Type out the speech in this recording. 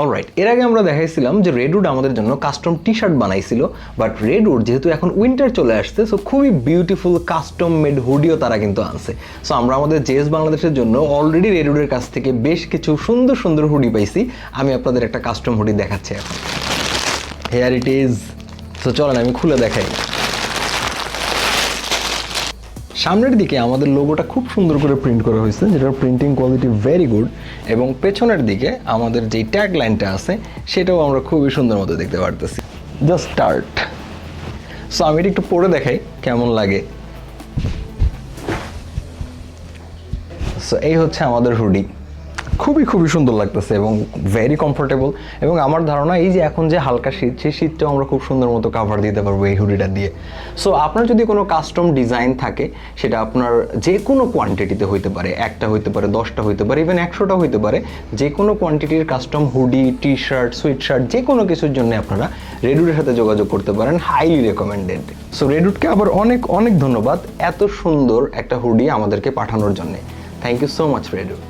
Alright এর আগে আমরা দেখাইছিলাম যে রেডউড আমাদের জন্য কাস্টম টি শার্ট বানাইছিল বাট রেডউড যেহেতু এখন উইন্টার চলে আসছে সো খুবই বিউটিফুল কাস্টম মেড হুডিও তারা কিন্তু আনছে। সো আমরা আমাদের জেএস বাংলাদেশের জন্য অলরেডি রেডউডের কাছ থেকে বেশ কিছু সুন্দর সুন্দর হুডি পাইছি। আমি আপনাদের একটা কাস্টম হুডি দেখাচ্ছি এখন। হেয়ার ইট ইজ সো চলেন, আমি খুলে দেখাই। সামনের দিকে আমাদের লোগোটা খুব সুন্দর করে প্রিন্ট করা হয়েছে, যেটার প্রিন্টিং কোয়ালিটি ভেরি গুড এবং পেছনের দিকে আমাদের যেই ট্যাগ লাইনটা আছে, সেটাও আমরা খুবই সুন্দর মতো দেখতে পারতেছি। জাস্ট স্টার্ট সো আমি এটা একটু পরে দেখাই, কেমন লাগে। সো এই হচ্ছে আমাদের হুডি খুবই খুবই সুন্দর লাগতেছে এবং ভেরি কমফোর্টেবল এবং আমার ধারণা এই যে এখন যে হালকা শীত, সেই শীতটাও আমরা খুব সুন্দর মতো কাভার দিতে পারব এই হুডিটা দিয়ে। সো আপনার যদি কোনো কাস্টম ডিজাইন থাকে, সেটা আপনার যে কোনো কোয়ান্টিটিতে হইতে পারে, একটা হইতে পারে, দশটা হইতে পারে ইভেন একশোটা হইতে পারে যে কোনো কোয়ান্টিটির custom hoodie T shirt sweatshirt যে কোনো কিছুর জন্য আপনারা রেডুডের সাথে যোগাযোগ করতে পারেন হাইলি রেকমেন্ডেড সো রেডুডকে আবার অনেক অনেক ধন্যবাদ এত সুন্দর একটা হুডি আমাদেরকে পাঠানোর জন্য। Thank you so much Redwood